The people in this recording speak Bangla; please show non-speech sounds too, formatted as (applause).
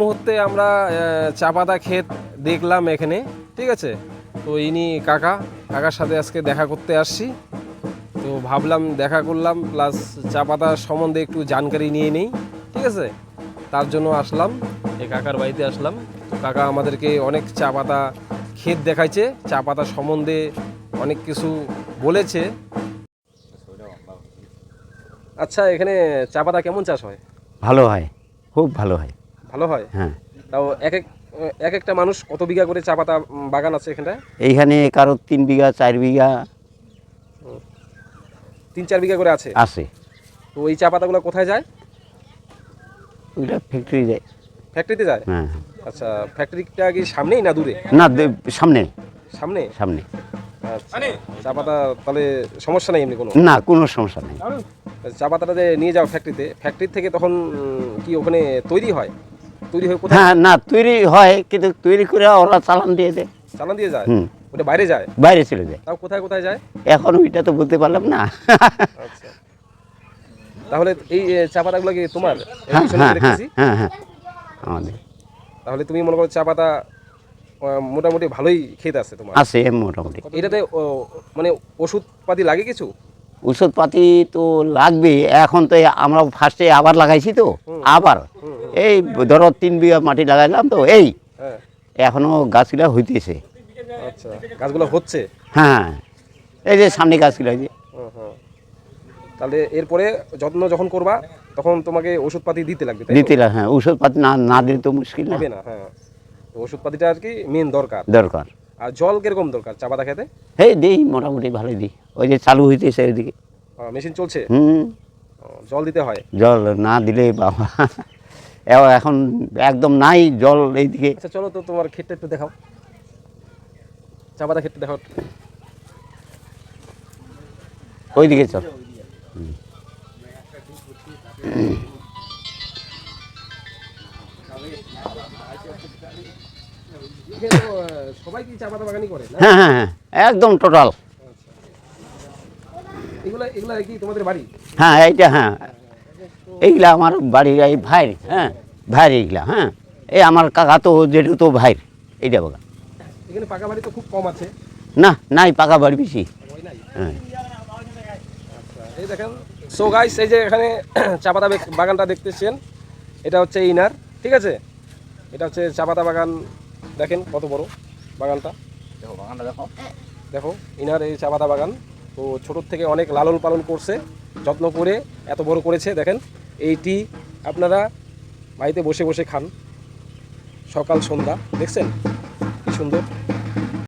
মুহূর্তে আমরা আহ, চা পাতা ক্ষেত দেখলাম এখানে ঠিক আছে? তো ইনি কাকা কাকার সাথে আজকে দেখা করতে আসছি। তো ভাবলাম দেখা করলাম প্লাস চা পাতা সম্বন্ধে একটু জানকারি নিয়ে নেই ঠিক আছে? তার জন্য আসলাম এই কাকার বাড়িতে আসলাম। তো কাকা আমাদেরকে অনেক চা পাতা ক্ষেত দেখাইছে চা পাতা সম্বন্ধে অনেক কিছু বলেছে। আচ্ছা এখানে চা পাতা কেমন চাষ হয়? ভালো হয় খুব ভালো হয়। ভালো হয়? হ্যাঁ। তাও এক এক এক একটা মানুষ কত বিঘা করে চা পাতা বাগান আছে এখানটায় এইখানে কারও তিন বিঘা চার বিঘা। তিন চার বিঘা করে আছে? আছে। তো ওই চা পাতাগুলো কোথায় যায়? ওইটা ফ্যাক্টরি যায়। ফ্যাক্টরিতে যায়? হ্যাঁ আচ্ছা ফ্যাক্টরিটা কি সামনেই না দূরে? না সামনে। সামনে? সামনে। আচ্ছা চা পাতা তাহলে সমস্যা নেই এমনি কোনো? না কোনো সমস্যা নেই। চা পাতাটা যে নিয়ে যাও ফ্যাক্টরিতে ফ্যাক্টরি থেকে তখন কি ওখানে তৈরি হয়? তৈরি হয়ে কোথায়? হ্যাঁ না তৈরি হয় কিন্তু তৈরি করে ওরা চালান দিয়ে দেয়। চালান দিয়ে যায়? ওটা বাইরে যায়? বাইরে চলে যায়। তাও কোথায় কোথায় যায়? এখন ওইটা তো বলতে পারলাম না। আচ্ছা। তাহলে এই চা পাতাগুলো কি তোমার? হ্যাঁ। হ্যাঁ হ্যাঁ আমাদের। তাহলে তুমি মনে করো চা পাতা মোটামুটি ভালোই খেতে আছে তোমার? আছে মোটামুটি। এটাতে মানে ওষুধ পাতি লাগে কিছু? ওষুধ পাতি তো লাগবে এখন তো আমরা ফার্স্টে আবার লাগাইছি তো আবার। এই ধরো তিন বিঘা মাটি লাগাইলাম তো এই। হ্যাঁ। এখনও গাছগুলা হইতেছে। আচ্ছা গাছগুলো হচ্ছে? হ্যাঁ এই যে সামনে গাছগুলো এই যে। তাহলে এরপরে যত্ন যখন করবা তখন তোমাকে ওষুধপাতি দিতে লাগবে দিতে লাগে, হ্যাঁ ওষুধপাতি না না দিলে তো মুশকিল হবে না হ্যাঁ। ওষুধপাতিটা আর কি মেন দরকার। দরকার। আর জল কীরকম দরকার? চা পাতা খেতে? এই দিই মোটামুটি ভালোই দিই। ওই যে চালু হইতেছে ওইদিকে মেশিন চলছে? হুম। জল দিতে হয়? জল না দিলে বাবা এখন একদম নাই জল এইদিকে। আচ্ছা চলো তো তোমার ক্ষেতটা একটু দেখাও। চা পাতা ক্ষেতটা দেখাও। ওইদিকে চল। এখানে তো, আহ, সবাই কি চা পাতা বাগানই করে হ্যাঁ হ্যাঁ হ্যাঁ একদম টোটাল এগুলা এগুলা কি তোমাদের বাড়ি? হ্যাঁ এইটা হ্যাঁ। এইগুলা আমার বাড়ির এই ভাইর হ্যাঁ ভাইর এইগুলা হ্যাঁ। এই আমার কাকা তো যেটু তো ভাইর এইটা বাগান এখানে পাকা বাড়ি তো খুব কম আছে। না নাই পাকা বাড়ি বেশি। হ্যাঁ। আচ্ছা, এই দেখেন। সো গাইস এই যে এখানে (clears throat) চা পাতা বেক- বাগানটা দেখতেছেন এটা হচ্ছে ইনার ঠিক আছে? এটা হচ্ছে চা পাতা বাগান দেখেন কত বড় বাগানটা। দেখো বাগানটা দেখো। দেখো ইনার এই চা পাতা বাগান। তো ছোটোর থেকে অনেক লালন পালন করছে যত্ন করে এত বড় করেছে দেখেন। এইটি আপনারা বাড়িতে বসে বসে খান। সকাল সন্ধ্যা দেখছেন? কি সুন্দর।